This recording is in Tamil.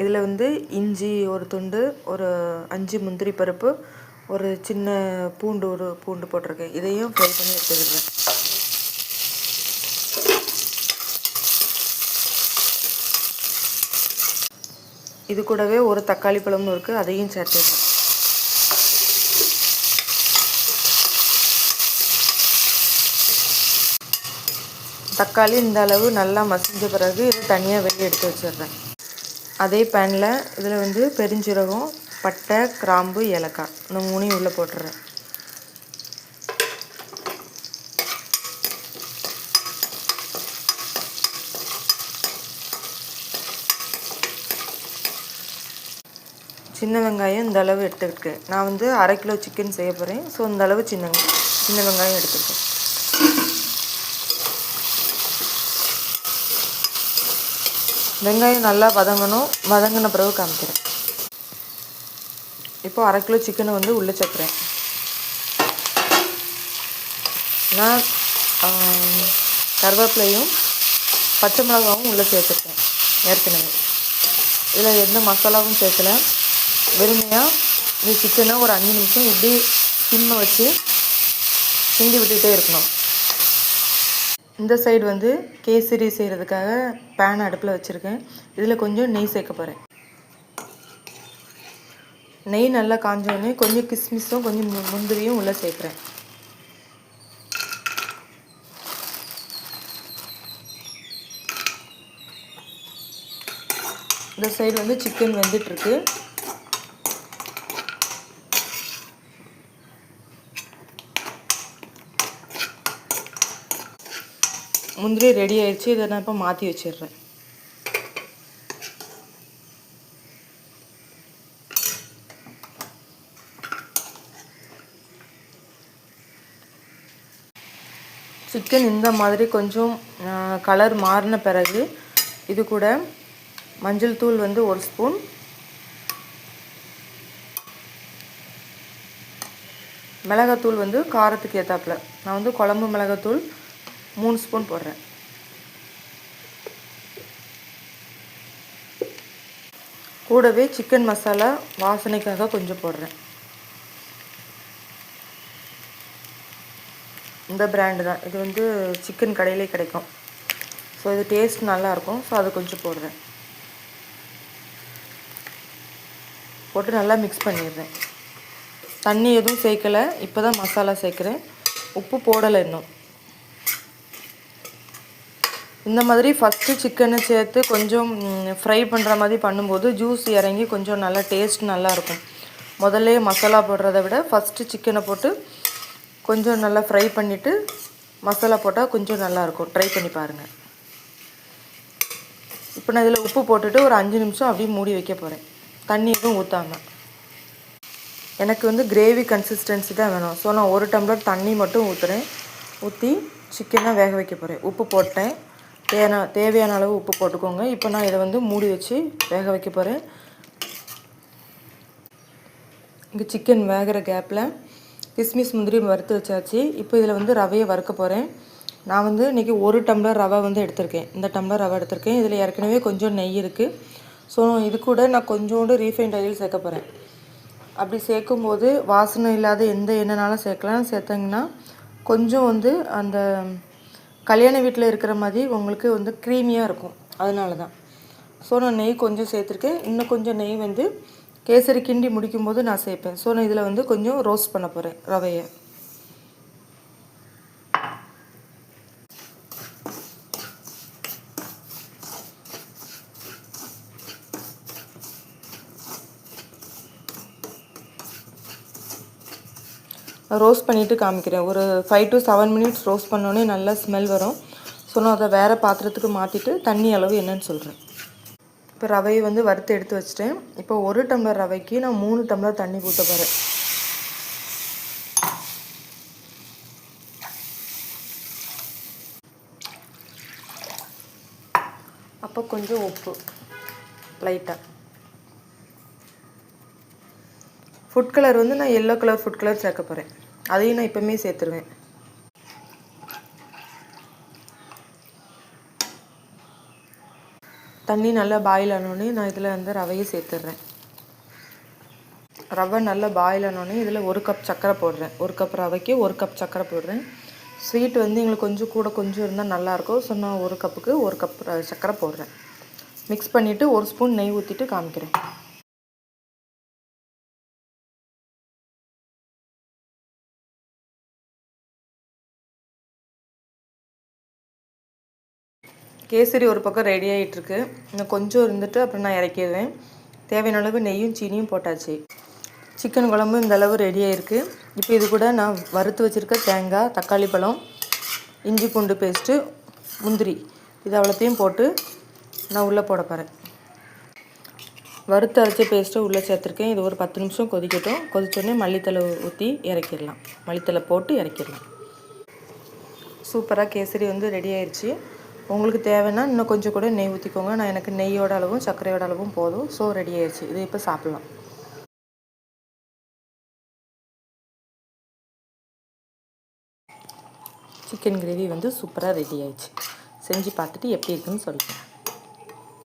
இதில் வந்து இஞ்சி ஒரு துண்டு ஒரு அஞ்சு முந்திரி பருப்பு ஒரு சின்ன பூண்டு ஒரு பூண்டு போட்டிருக்கேன். இதையும் ஃப்ரை பண்ணி எடுத்துக்கிடுறேன். இது கூடவே ஒரு தக்காளி பழமும் இருக்குது அதையும் சேர்த்துடுறேன் தக்காளி இந்த அளவு நல்லா மசிஞ்ச பிறகு இது தனியாக வெளியே எடுத்து வச்சிடுறேன். அதே பேனில் இதில் வந்து பெருஞ்சீரகம் பட்டை கிராம்பு ஏலக்காய். இந்த மூணையும் உள்ளே போட்டுறேன். சின்ன வெங்காயம் இந்த அளவு எடுத்துக்கிட்டேன் நான் வந்து அரை கிலோ சிக்கன் செய்ய போகிறேன் ஸோ இந்த அளவு சின்ன சின்ன வெங்காயம் எடுத்துருக்கேன் வெங்காயம் நல்லா வதங்கணும். வதங்கின பிறகு காமிக்கிறேன். இப்போ அரை கிலோ சிக்கனை வந்து உள்ளே சேர்க்குறேன். நான் கருவேப்பிலையும் பச்சை மிளகாவும் உள்ளே சேர்த்துருக்கேன் ஏற்கனவே. இதில் எந்த மசாலாவும் சேர்க்கல. வெறுமையாக இந்த சிக்கனை ஒரு அஞ்சு நிமிஷம் இப்படி சிம்மை வச்சு கிண்டி விட்டுகிட்டே இருக்கணும். இந்த சைடு வந்து கேசரி செய்கிறதுக்காக பேன் அடுப்பில் வச்சுருக்கேன். இதில் கொஞ்சம் நெய் சேர்க்க போகிறேன் நெய் நல்லா காஞ்சோடனே கொஞ்சம் கிஸ்மிஸும் கொஞ்சம் மு- முந்திரியும் உள்ளே சேர்க்குறேன். இந்த சைடு வந்து சிக்கன் வெந்துட்டுருக்கு. முந்திரி ரெடி ஆயிடுச்சு. இதை நான் இப்போ மாற்றி வச்சிடுறேன். சிக்கன் இந்த மாதிரி கொஞ்சம் கலர் மாறின பிறகு இது கூட மஞ்சள் தூள் வந்து ஒரு ஸ்பூன் மிளகாத்தூள் வந்து காரத்துக்கு ஏற்றாப்புல நான் வந்து குழம்பு மிளகாத்தூள் மூணு ஸ்பூன் போடுறேன். கூடவே சிக்கன் மசாலா வாசனைக்காக கொஞ்சம் போடுறேன். இந்த பிராண்டு தான். இது வந்து சிக்கன் கடையிலே கிடைக்கும். ஸோ இது டேஸ்ட் நல்லாயிருக்கும் ஸோ அது கொஞ்சம் போடுறேன். போட்டு நல்லா மிக்ஸ் பண்ணிடுறேன். தண்ணி எதுவும் சேர்க்கலை. இப்போ தான் மசாலா சேர்க்குறேன். உப்பு போடலை இன்னும். இந்த மாதிரி ஃபஸ்ட்டு சிக்கனை சேர்த்து கொஞ்சம் ஃப்ரை பண்ணுற மாதிரி பண்ணும்போது ஜூஸ் இறங்கி கொஞ்சம் நல்லா டேஸ்ட் நல்லாயிருக்கும் முதல்ல மசாலா போடுறத விட ஃபஸ்ட்டு சிக்கனை போட்டு கொஞ்சம் நல்லா ஃப்ரை பண்ணிவிட்டு மசாலா போட்டால் கொஞ்சம் நல்லாயிருக்கும் ட்ரை பண்ணி பாருங்கள் இப்போ நான் இதில் உப்பு போட்டுட்டு ஒரு அஞ்சு நிமிஷம் அப்படியே மூடி வைக்க போகிறேன் தண்ணி எதுவும் ஊற்றாமல் எனக்கு வந்து கிரேவி கன்சிஸ்டன்சி தான் வேணும். ஸோ நான் ஒரு டம்ளர் தண்ணி மட்டும் ஊற்றுறேன் ஊற்றி சிக்கனாக வேக வைக்க போகிறேன் உப்பு போட்டேன். தேவையான தேவையான அளவு உப்பு போட்டுக்கோங்க. இப்போ நான் இதை வந்து மூடி வச்சு வேக வைக்க போகிறேன் இங்கே சிக்கன் வேகிற கேப்பில் கிஸ்மிஸ் முந்திரி வறுத்து வச்சாச்சு. இப்போ இதில் வந்து ரவையை வறுக்க போகிறேன் நான் வந்து இன்றைக்கி ஒரு டம்ளர் ரவை வந்து எடுத்திருக்கேன். இந்த டம்ளர் ரவை எடுத்திருக்கேன். இதில் ஏற்கனவே கொஞ்சம் நெய் இருக்குது ஸோ இது கூட நான் கொஞ்சோண்டு ரீஃபைண்ட் ஆயில் சேர்க்க போகிறேன் அப்படி சேர்க்கும்போது வாசனை இல்லாத எந்த எண்ணெய்னாலும் சேர்க்கலாம். சேர்த்தங்கன்னா கொஞ்சம் வந்து அந்த கல்யாண வீட்டில் இருக்கிற மாதிரி உங்களுக்கு வந்து க்ரீமியாக இருக்கும். அதனால தான் ஸோ நான் நெய் கொஞ்சம் சேர்த்துருக்கேன். இன்னும் கொஞ்சம் நெய் வந்து கேசரி கிண்டி முடிக்கும்போது நான் சேர்ப்பேன். ஸோ நான் இதில் வந்து கொஞ்சம் ரோஸ்ட் பண்ண போகிறேன் ரவையை. ரோஸ்ட் பண்ணிவிட்டு காமிக்கிறேன். ஒரு five to seven minutes roast பண்ணோன்னே நல்லா ஸ்மெல் வரும். ஸோ நான் அதை வேறு பாத்திரத்துக்கு மாற்றிட்டு தண்ணி அளவு என்னன்னு சொல்கிறேன் இப்போ ரவையை வந்து வறுத்து எடுத்து வச்சிட்டேன். இப்போ ஒரு டம்ளர் ரவைக்கு நான் மூணு டம்ளர் தண்ணி ஊற்ற போகிறேன் அப்போ கொஞ்சம் உப்பு லைட்டாக ஃபுட் கலர் வந்து நான் எல்லோ கலர் ஃபுட் கலர் சேர்க்க போகிறேன் அதையும் நான் இப்போவுமே சேர்த்துருவேன். தண்ணி நல்லா பாயில் ஆனோடனே நான் இதில் வந்து ரவையை சேர்த்துட்றேன் ரவை நல்லா பாயில் ஆனோடனே இதில் ஒரு கப் சர்க்கரை போடுறேன். ஒரு கப் ரவைக்கு ஒரு கப் சர்க்கரை போடுறேன். ஸ்வீட் வந்து எங்களுக்கு கொஞ்சம் கூட கொஞ்சம் இருந்தால் நல்லாயிருக்கும் ஸோ நான் ஒரு கப்புக்கு ஒரு கப் சர்க்கரை போடுறேன். மிக்ஸ் பண்ணிவிட்டு ஒரு ஸ்பூன் நெய் ஊற்றிட்டு காமிக்கிறேன். கேசரி ஒரு பக்கம் ரெடி ஆகிட்டுருக்கு இன்னும் கொஞ்சம் இருந்துட்டு அப்புறம் நான் இறக்கிடுவேன் தேவையான அளவு நெய்யும் சீனியும் போட்டாச்சு. சிக்கன் குழம்பு இந்த அளவு ரெடி ஆகிருக்கு இப்போ இது கூட நான் வறுத்து வச்சுருக்க தேங்காய் தக்காளி பழம் இஞ்சி பூண்டு பேஸ்ட்டு முந்திரி. இது அவ்வளோத்தையும் போட்டு நான் உள்ளே போட போகிறேன் வறுத்து அரைச்ச பேஸ்ட்டை உள்ளே சேர்த்துருக்கேன். இது ஒரு பத்து நிமிஷம் கொதிக்கட்டும். கொதிச்சோடனே மல்லித்தலை ஊற்றி இறக்கிடலாம். மல்லித்தலை போட்டு இறக்கிடலாம். சூப்பராக கேசரி வந்து ரெடி ஆயிடுச்சு உங்களுக்கு தேவைன்னா இன்னும் கொஞ்சம் கூட நெய் ஊற்றிக்கோங்க நான் எனக்கு நெய்யோட அளவும் சர்க்கரையோட அளவும் போதும். ஸோ ரெடி ஆயிடுச்சு. இது இப்போ சாப்பிட்லாம். சிக்கன் கிரேவி வந்து சூப்பராக ரெடி ஆயிடுச்சு. செஞ்சு பார்த்துட்டு எப்படி இருக்குன்னு சொல்லுங்கள்